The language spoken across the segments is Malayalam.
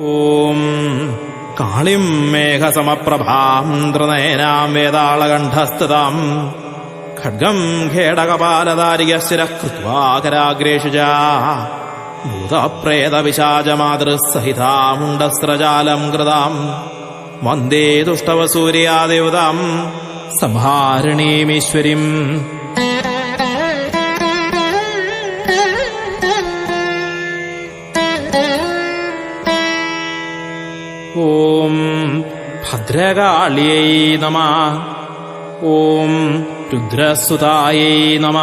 ഓം. കാളിം മേഘസമപ്രഭാം ത്രിനയനാം വേതാളകണ്ഠസ്ഥിതാം ഖഡ്ഗം ഖേടകപാലതാരികശിരഃ ഭൂതപ്രേതവിശാചമാതൃസഹിതാമുണ്ടസ്രജാലം കൃതാം. വന്ദേ ദുഷ്ടവസൂര്യാദേവതാം. സംഹാരിണീമീശ്വരീം ഓം ഭദ്രകാളിയൈ നമ. ഓം രുദ്രസുതായൈ നമ.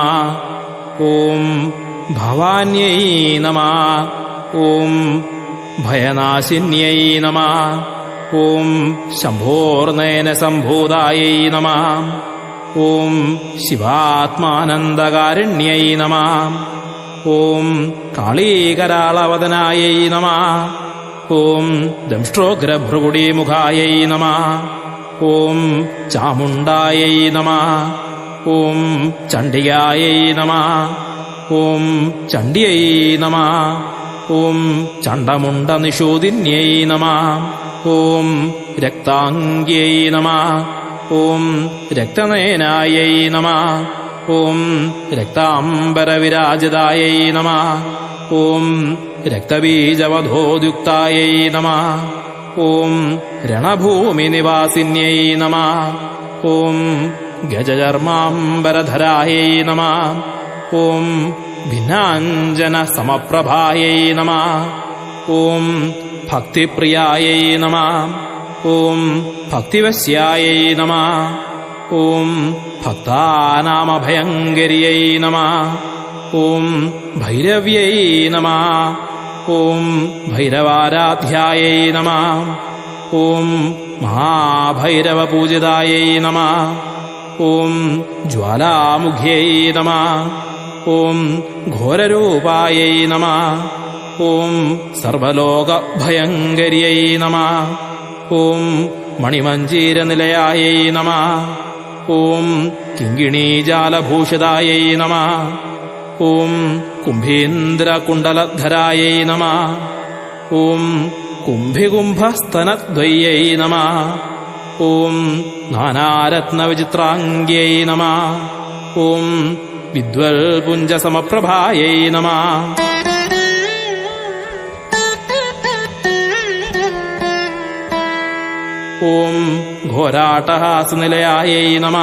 ഓം ഭവാന്യൈ നമ. ഓം ഭയനാശിന്യൈ നമ. ഓം ശംഭോർനയന സംഭൂതായൈ നമ. ഓം ശിവാത്മാനന്ദകാരുണ്യൈ നമ. ഓം കാളീകരാളവദനായൈ നമ. ഓം ദംഷ്ട്രോഗ്രഭ്രുകുടീമുഖായൈ നമ. ഓം ചാമുണ്ടായൈ നമ. ഓം ചണ്ഡികായൈ നമ. ഓം ചണ്ഡിയൈ നമ. ഓം ചണ്ടമുണ്ട നിഷൂദിന്യൈ നമ. ഓം രക്താംഗ്യൈ നമ. ഓം രക്തനയനായൈ നമ. ഓം രക്താംബരവിരാജിതായൈ നമ. ഓം രക്തബീജവധോദ്യുക്തായൈ നമ. ഓം രണഭൂമിനിവാസിന്യൈ നമ. ഓം ഗജചർമാംബരധരായൈ നമ. ഓം ഭിന്നാഞ്ജന സമപ്രഭായൈ നമ. ഓം ഭക്തിപ്രിയായൈ നമ. ഓം ഭക്തിവശ്യായൈ നമ. ഓം ഭക്താനാമഭയങ്കരിയൈ നമ. ഓം ഭൈരവ്യൈ നമ. ഓം ഭൈരവാരാധ്യായൈ നമ. ഓം മഹാഭൈരവപൂജിതായൈ നമ. ഓം ജ്വാലാമുഖ്യേ നമ. ഓം ഘോരരൂപായൈ നമ. ഓം സർവലോകഭയങ്കരിയൈ നമ. ഓം മണിമഞ്ജീരനിലയായൈ നമ. ഓം കിങ്കിണീജാലഭൂഷിതായൈ നമ. ഓം കുംഭീന്ദ്രകുണ്ടലധരായൈ നമ. ഓം കുംഭികുംഭസ്തനദ്വയ്യൈ നമ. ഓം നാനാരത്നവിചിത്രാംഗ്യൈ നമ. ഓം വിദ്വൽപുഞ്ചസമപ്രഭായ നമ. ഘോരാട്ടഹാസനിലയായൈ നമ.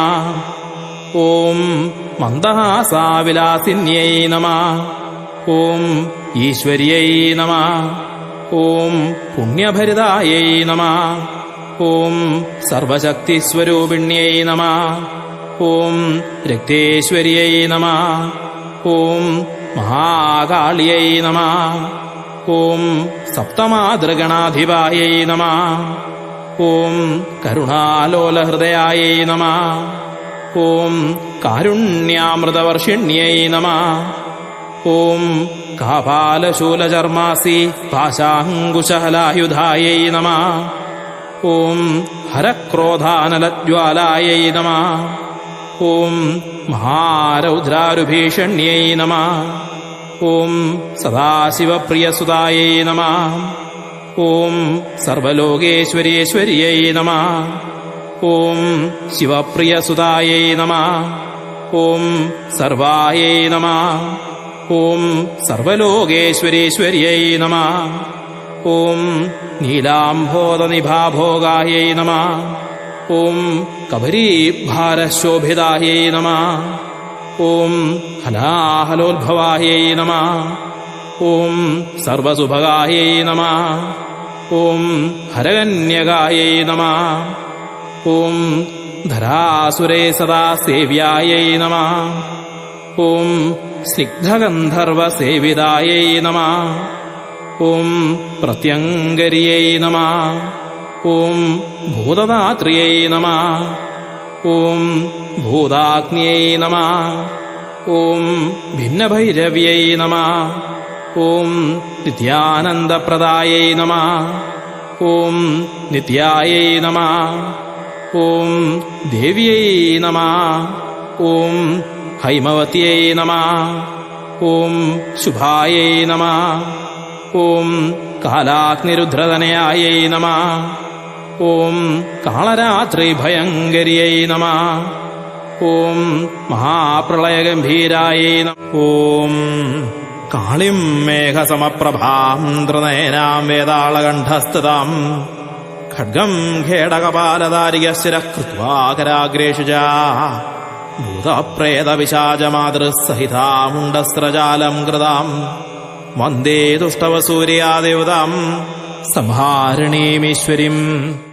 ഓം മന്ദഹാസാവിലാസിന്യൈ നമ ഓം ഈശ്വര്യൈ നമ. ഓം പുണ്യഭരിതായൈ നമ ഓം സർവശക്തിസ്വരൂപിണ്യൈ നമ. ഓം രക്തേശ്വര്യൈ നമ. ഓം മഹാകാളിയൈ നമ. ഓം സപ്തമാതൃഗണാധിപായൈ നമ. ഓം കരുണാലോലഹൃദയായൈ നമ. ഓം കാരുണ്യാമൃതവർഷിണ്യൈ നമ. ഓം കാപാലശൂലചർമാസി പാശാങ്കുശഹലായുധായൈ നമ. ഓം ഹരക്രോധാനലജ്വാലായൈ നമ. ഓം മഹാരൗദ്രാരുഭീഷണ്യൈ നമ. ഓം സദാശിവപ്രിയസുതായൈ നമ. ഓം സർവലോകേശ്വരീശ്വര്യൈ നമ. ഓം ശിവപ്രിയസുതായൈ നമ. ഓം സർവായേ നമ. ഓം സർവലോകേശ്വരീശ്വര്യൈ നമ. ഓം നീലാംബോധനിഭാഭോഗായേ നമ. ഓം കബരീഭാരശോഭിതായേ നമ. ഓം ഹലാഹലോദ്ഭവായേ നമ. ഓം സർവസുഭഗായൈ നമ. ഓം ഹരകന്യകായേ നമ. ॐ धरासुरे सदा सेव्यायै नमः। ॐ सिग्धगन्धर्वसेविदायै नमः। ॐ प्रत्यङ्गर्यै नमः। ॐ भूतदात्र्यै नमः। ॐ भूताग्न्यै नमः। ॐ भिन्नभैरव्यै नमः। ॐ नित्यानन्दप्रदायै नमः। ॐ नित्यायै नमः। ഓം ദേവ്യൈ നമ ഓം ഹൈമവത്യൈ നമ ഓം ശുഭായൈ നമ ഓം കാലാഗ്നിരുദ്രതനയായൈ നമ ഓം കാളരാത്രി ഭയങ്കരിയൈ നമ ഓം മഹാപ്രളയഗംഭീരായൈ നമ ഓം കാളിം മേഘസമപ്രഭാം ഖഡ്ഗം ഖേടകപാലതാരികശിരഃ കൃത്വാകരാഗ്രേഷു ച ഭൂതപ്രേതപിശാചമാതൃസഹിതാമുണ്ടസ്രജാലം കൃതാം. വന്ദേ ദുഷ്ടവസൂര്യാദേവതാം. സംഹാരിണീമീശ്വരീം.